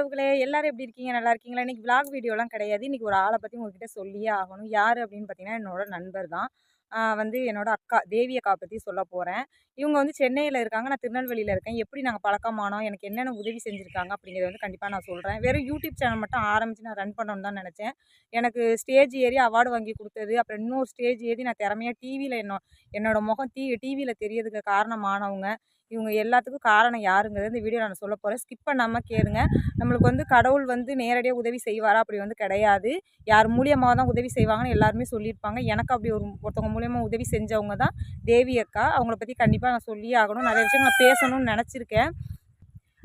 உறவுகளே எல்லாரும் எப்படி இருக்கீங்க? நல்லா இருக்கீங்களா? இன்றைக்கி விளாக் வீடியோலாம் கிடையாது. இன்றைக்கி ஒரு ஆளை பற்றி உங்ககிட்ட சொல்லியே ஆகணும். யார் அப்படின்னு பார்த்தீங்கன்னா என்னோட நண்பர் தான். வந்து என்னோட அக்கா தேவி அக்கா பற்றி சொல்ல போகிறேன் இவங்க வந்து சென்னையில் இருக்காங்க. நான் திருநெல்வேலியில் இருக்கேன். எப்படி நாங்கள் பழக்கமானோம்? எனக்கு என்னென்ன உதவி செஞ்சுருக்காங்க? அப்படிங்கிறத வந்து கண்டிப்பாக நான் சொல்கிறேன் வெறும் யூடியூப் சேனல் மட்டும் ஆரம்பித்து நான் ரன் பண்ணணும்னு தான் நினச்சேன். எனக்கு ஸ்டேஜ் ஏறி அவார்டு வாங்கி கொடுத்தது. அப்புறம் இன்னொரு ஸ்டேஜ் ஏறி நான் திறமையாக டிவியில் என்ன என்னோட முகம் டி டிவியில் தெரியறதுக்கு காரணமானவங்க. இவங்க எல்லாத்துக்கும் காரணம் யாருங்கிறது இந்த வீடியோ நான் சொல்ல போகிறேன் ஸ்கிப் பண்ணாமல் கேளுங்க. நம்மளுக்கு வந்து கடவுள் வந்து நேரடியாக உதவி செய்வாரா அப்படி வந்து கிடையாது. யார் மூலியமாக தான் உதவி செய்வாங்கன்னு எல்லாருமே சொல்லியிருப்பாங்க. எனக்கு அப்படி ஒரு ஒருத்தவங்க மூலியமாக உதவி செஞ்சவங்க தான் தேவி அக்கா. அவங்கள பற்றி கண்டிப்பாக நான் சொல்லியே ஆகணும். நிறைய விஷயம் நான் பேசணும்னு நினச்சிருக்கேன்.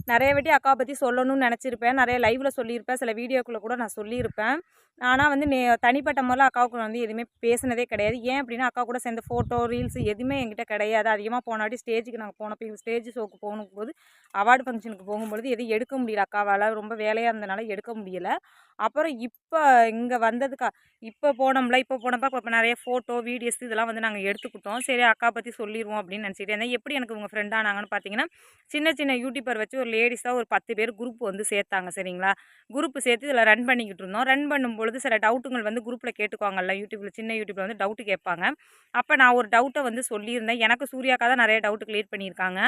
நிறைய வாட்டி அக்காவை பற்றி சொல்லணும்னு நினச்சிருப்பேன். நிறைய லைவில் சொல்லியிருப்பேன். சில வீடியோக்குள்ளே கூட நான் சொல்லியிருப்பேன். ஆனால் வந்து நே தனிப்பட்ட முறையில் அக்காவுக்கு வந்து எதுவுமே பேசினதே கிடையாது. ஏன் அப்படின்னா அக்கா கூட சேர்ந்த ஃபோட்டோ ரீல்ஸ் எதுவுமே என்கிட்ட கிடையாது. அதிகமாக போனாடி ஸ்டேஜுக்கு நாங்கள் போனப்போ ஸ்டேஜ் ஷோக்கு போகும்போது அவார்டு ஃபங்க்ஷனுக்கு போகும்பொழுது எதுவும் எடுக்க முடியல அக்காவால். ரொம்ப வேலையாக இருந்தனால எடுக்க முடியல. அப்புறம் இப்போ இங்கே வந்ததுக்கா இப்போ போனோம்ல இப்போ போனப்போ இப்போ நிறைய ஃபோட்டோ வீடியோஸ் இதெல்லாம் வந்து நாங்கள் எடுத்துக்கிட்டோம். சரி அக்கா பற்றி சொல்லிடுவோம் அப்படின்னு நினச்சிட்டு இருந்தேன். எப்படி எனக்கு உங்கள் ஃப்ரெண்டானாங்கன்னு பார்த்தீங்கன்னா சின்ன சின்ன யூடியூபர் வச்சு ஒரு லேடிஸாக ஒரு பத்து பேர் குரூப் வந்து சேர்த்தாங்க சரிங்களா? குரூப் சேர்த்து இதில் ரன் பண்ணிக்கிட்டு இருந்தோம். ரன் பண்ணும்பொழுது சில டவுட்டுங்கள் வந்து குரூப்பில் கேட்டுக்குவாங்கல்ல யூடியூப்பில் சின்ன யூடியூப்பில் வந்து டவுட்டு கேட்பாங்க. அப்போ நான் ஒரு டவுட்டை வந்து சொல்லியிருந்தேன். எனக்கு சூர்யாக்கா தான் நிறைய டவுட்டு கிளியர் பண்ணியிருக்காங்க.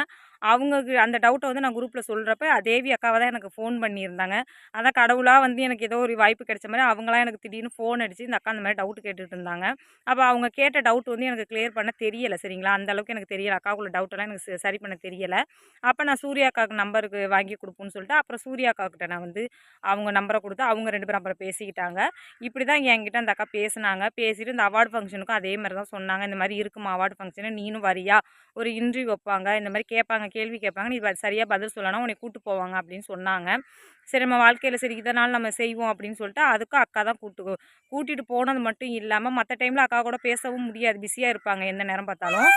அவங்களுக்கு அந்த டவுட்டை வந்து நான் குரூப்பில் சொல்கிறப்ப தேவி அக்காவை தான் எனக்கு ஃபோன் பண்ணியிருந்தாங்க. அதான் கடவுளாக வந்து எனக்கு ஏதோ ஒரு வாய்ப்பு கிடைச்ச மாதிரி அவங்களாம் எனக்கு திடீர்னு ஃபோன் அடித்து இந்த அக்கா அந்த மாதிரி டவுட் கேட்டுட்டு இருந்தாங்க. அப்போ அவங்க கேட்ட டவுட் வந்து எனக்கு கிளியர் பண்ண தெரியலை சரிங்களா? அந்த அளவுக்கு எனக்கு தெரியல. அக்காவுக்குள்ள டவுட்டெல்லாம் எனக்கு சரி பண்ண தெரியலை. அப்போ நான் சூர்யா அக்காவுக்கு நம்பருக்கு வாங்கி கொடுப்போன்னு சொல்லிட்டு அப்புறம் சூர்யாக்காக்கிட்ட நான் வந்து அவங்க நம்பரை கொடுத்து அவங்க ரெண்டு பேரும் அப்புறம் பேசிக்கிட்டாங்க. இப்படி தான் என்கிட்ட அந்த அக்கா பேசுனாங்க. பேசிட்டு இந்த அவார்டு ஃபங்க்ஷனுக்கும் அதே மாதிரி தான் சொன்னாங்க. இந்த மாதிரி இருக்குமா அவார்டு ஃபங்க்ஷனு நீனும் வரியா? ஒரு இன்டர்வியூ வைப்பாங்க. இந்த மாதிரி கேட்பாங்க கேள்வி கேட்பாங்க. நீ சரியாக பதில் சொல்லணும் உன்னை கூப்பிட்டு போவாங்க அப்படின்னு சொன்னாங்க. சரி நம்ம வாழ்க்கையில் சரி இதனால் நம்ம செய்வோம் அப்படின்னு சொல்லிட்டு அதுக்கும் அக்கா தான் கூட்டு கூட்டிகிட்டு போனது மட்டும் இல்லாமல் மற்ற டைமில் அக்கா கூட பேசவும் முடியாது. பிஸியாக இருப்பாங்க எந்த நேரம் பார்த்தாலும்.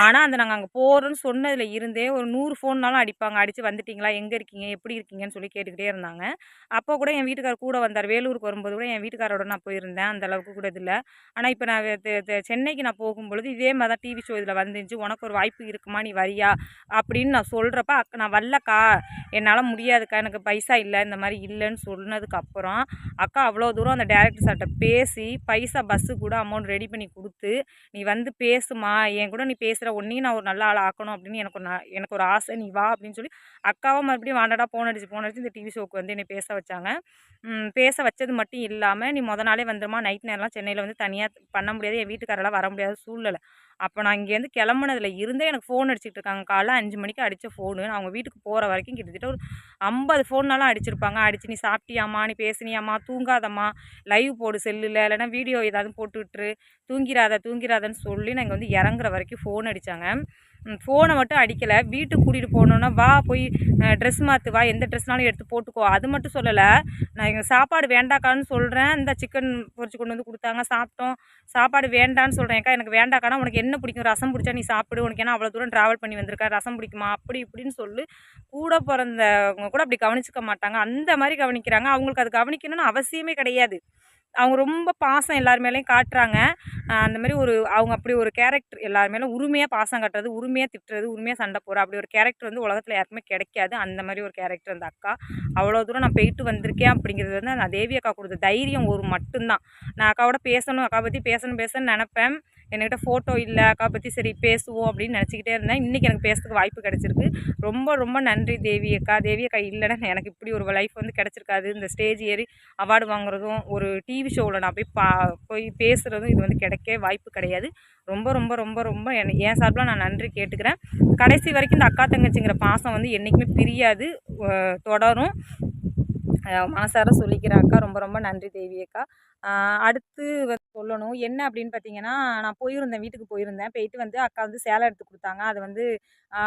ஆனால் அந்த நாங்கள் அங்கே போகிறோன்னு சொன்னதில் இருந்தே ஒரு நூறு ஃபோன்னாலும் அடிப்பாங்க. அடித்து வந்துட்டிங்களா? எங்கே இருக்கீங்க? எப்படி இருக்கீங்கன்னு சொல்லி கேட்டுக்கிட்டே இருந்தாங்க. அப்போ கூட என் வீட்டுக்கார் கூட வந்தார். வேலூருக்கு வரும்போது கூட என் வீட்டுக்காரோட நான் போயிருந்தேன். அந்த அளவுக்கு கூட இதில் ஆனால் இப்போ நான் சென்னைக்கு நான் போகும்பொழுது இதே மாதிரி தான் டிவி ஷோ இதில் வந்துச்சு உனக்கு ஒரு வாய்ப்பு இருக்குமா? நீ வரியா? அப்படின்னு நான் சொல்கிறப்ப அக்கா நான் வரலக்கா. என்னால் முடியாதுக்கா. எனக்கு பைசா இல்லை. இல்லை இந்த மாதிரி இல்லைன்னு சொன்னதுக்கப்புறம் அக்கா அவ்வளோ தூரம் அந்த டேரக்டர் சார்கிட்ட பேசி பைசா பஸ்ஸு கூட அமௌண்ட் ரெடி பண்ணி கொடுத்து நீ வந்து பேசுமா என் கூட நீ பேசுகிற ஒன்றையும் நான் ஒரு நல்ல ஆள் ஆக்கணும் அப்படின்னு எனக்கு ஒரு எனக்கு ஒரு ஆசை நீ வா அப்படின்னு சொல்லி அக்காவும் மறுபடியும் வாண்டடா போன் அடிச்சு போன் அடிச்சு இந்த டிவி ஷோக்கு வந்து என்னை பேச வச்சாங்க. பேச வச்சது மட்டும் இல்லாமல் நீ முத நாளே வந்துருமா நைட் நேரம்லாம் சென்னையில் வந்து தனியாக பண்ண முடியாது என் வீட்டுக்காரெல்லாம் வர முடியாத சூழ்நிலை. அப்போ நான் இங்கேருந்து கிளம்புனதுல இருந்தே எனக்கு ஃபோன் அடிச்சுட்டு இருக்காங்க. காலைல அஞ்சு மணிக்கு அடித்த ஃபோனு நான் அவங்க வீட்டுக்கு போகிற வரைக்கும் கிட்டத்தட்ட ஒரு ஐம்பது ஃபோன்னாலும் அடிச்சிருப்பாங்க. அடித்து நீ சாப்பிட்டியாம்மா? நீ பேசுனியாம்மா? தூங்காதம்மா? லைவ் போடு செல்லில். இல்லைன்னா வீடியோ ஏதாவது போட்டு விட்டுரு தூங்கிராத சொல்லி நான் இங்கே வந்து இறங்குற வரைக்கும் ஃபோன் அடித்தாங்க ஃபோனை மட்டும் அடிக்கலை. வீட்டுக்கு கூட்டிகிட்டு போனோன்னா வா போய் ட்ரெஸ் மாற்று வா எந்த ட்ரெஸ்னாலும் எடுத்து போட்டுக்கோ. அது மட்டும் சொல்லலை. நான் எங்கள் சாப்பாடு வேண்டாக்கான்னு சொல்கிறேன் இந்த சிக்கன் பொறிச்சு கொண்டு வந்து கொடுத்தாங்க. சாப்பிட்டோம். சாப்பாடு வேண்டான்னு சொல்கிறேன் ஏக்கா எனக்கு வேண்டாக்கானா? உனக்கு என்ன பிடிக்கும்? ரசம் பிடிச்சா நீ சாப்பிடு. உனக்கு ஏன்னா அவ்வளோ தூரம் ட்ராவல் பண்ணி வந்திருக்கா ரசம் பிடிக்குமா? அப்படி இப்படின்னு சொல்லி கூட பிறந்தவங்க கூட அப்படி கவனிச்சுக்க மாட்டாங்க. அந்த மாதிரி கவனிக்கிறாங்க. அவங்களுக்கு அது கவனிக்கணும்னு அவசியமே கிடையாது. அவங்க ரொம்ப பாசம் எல்லார் மேலேயும் காட்டுறாங்க. அந்த மாதிரி ஒரு அவங்க அப்படி ஒரு கேரக்டர் எல்லார் மேலும் உரிமையாக பாசம் காட்டுறது உரிமையாக திட்டுறது உரிமையாக சண்டை போடுற அப்படி ஒரு கேரக்டர் வந்து உலகத்தில் யாருக்குமே கிடைக்காது. அந்த மாதிரி ஒரு கேரக்டர் அந்த அக்கா. அவ்வளோ தூரம் நான் போயிட்டு வந்திருக்கேன் அப்படிங்கிறது வந்து நான் தேவி அக்கா கொடுத்த தைரியம் ஒரு மட்டும்தான். நான் அக்காவோட பேசணும் அக்கா பற்றி பேசணும் பேசணும்னு நினப்பேன். என்கிட்ட ஃபோட்டோ இல்லை அக்கா பற்றி சரி பேசுவோம் அப்படின்னு நினச்சிக்கிட்டே இருந்தேன். இன்றைக்கி எனக்கு பேசுறதுக்கு வாய்ப்பு கிடச்சிருக்கு. ரொம்ப ரொம்ப நன்றி தேவி அக்கா. தேவி அக்கா இல்லைன்னா எனக்கு இப்படி ஒரு லைஃப் வந்து கிடச்சிருக்காது. இந்த ஸ்டேஜ் ஏறி அவார்டு வாங்குறதும் ஒரு டிவி ஷோவில் நான் போய் பா போய் பேசுகிறதும் இது வந்து கிடைக்கவே வாய்ப்பு கிடையாது. ரொம்ப ரொம்ப ரொம்ப ரொம்ப என் என் சார்பில் நான் நன்றி கேட்டுக்கிறேன். கடைசி வரைக்கும் இந்த அக்கா தங்கச்சிங்கிற பாசம் வந்து என்றைக்குமே பிரியாது. தொடரும். மனசார சொல்லிக்கிறேன் அக்கா. ரொம்ப ரொம்ப நன்றி தேவி அக்கா. அடுத்து சொல்லணும். என்ன அப்படின்னு பார்த்தீங்கன்னா நான் போயிருந்தேன் வீட்டுக்கு போயிருந்தேன். போயிட்டு வந்து அக்கா வந்து சேலை எடுத்து கொடுத்தாங்க. அது வந்து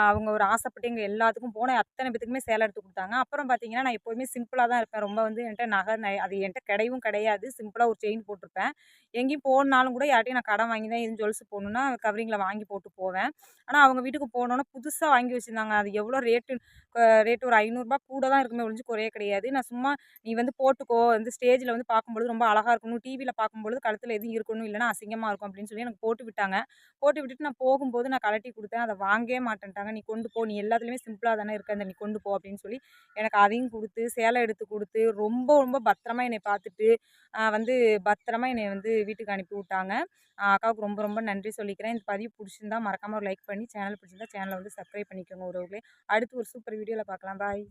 அவங்க ஒரு ஆசைப்பட்டு எங்கள் எல்லாத்துக்கும் போன அத்தனை பேத்துக்குமே சேலை எடுத்து கொடுத்தாங்க. அப்புறம் பார்த்தீங்கன்னா நான் எப்போதுமே சிம்பிளாக தான் இருப்பேன். ரொம்ப வந்து என்கிட்ட நகை ந- அது என்கிட்ட கிடையவும் கிடையாது. சிம்பிளாக ஒரு செயின் போட்டிருப்பேன். எங்கேயும் போனாலும் கூட யார்ட்டையும் நான் கடன் வாங்கி தான் எதுவும் ஜொல்சு போகணுன்னா கவரிங்கில் வாங்கி போட்டு போவேன். ஆனால் அவங்க வீட்டுக்கு போனோன்னே புதுசாக வாங்கி வச்சுருந்தாங்க. அது எவ்வளோ ரேட்டு ரேட்டு ஒரு ஐநூறுரூபா கூட தான் இருக்குமே ஒழிஞ்சு குறைய கிடையாது. நான் சும்மா நீ வந்து போட்டுக்கோ. வந்து ஸ்டேஜில் வந்து பார்க்கும்பொழுது ரொம்ப அழகா இருக்கணும். டிவியில் பார்க்கும்பொழுது கழுத்தில் எதுவும் இருக்கணும் இல்லைனா அசிங்கமாக இருக்கும் அப்படின்னு சொல்லி எனக்கு போட்டு விட்டாங்க. போட்டு விட்டுட்டு நான் போகும்போது நான் கழட்டி கொடுத்தேன். அதை வாங்கவே மாட்டேன்ட்டாங்க. நீ கொண்டு போ. நீ எல்லாத்துலேயுமே சிம்பிளாக தானே இருக்க. அந்த நீ கொண்டு போ அப்படின்னு சொல்லி எனக்கு அதையும் கொடுத்து சேலை எடுத்து கொடுத்து ரொம்ப ரொம்ப பத்திரமா என்னை பார்த்துட்டு வந்து பத்திரமா என்னை வந்து வீட்டுக்கு அனுப்பி விட்டாங்க. அக்காவுக்கு ரொம்ப ரொம்ப நன்றி சொல்லிக்கிறேன். இந்த பதிவு பிடிச்சிருந்தா மறக்காமல் ஒரு லைக் பண்ணி சேனல் பிடிச்சிருந்தா சேனலை வந்து சப்ஸ்கிரைப் பண்ணிக்கோங்க உறவுகளே. அடுத்து ஒரு சூப்பர் வீடியோவில் பார்க்கலாம். பாய்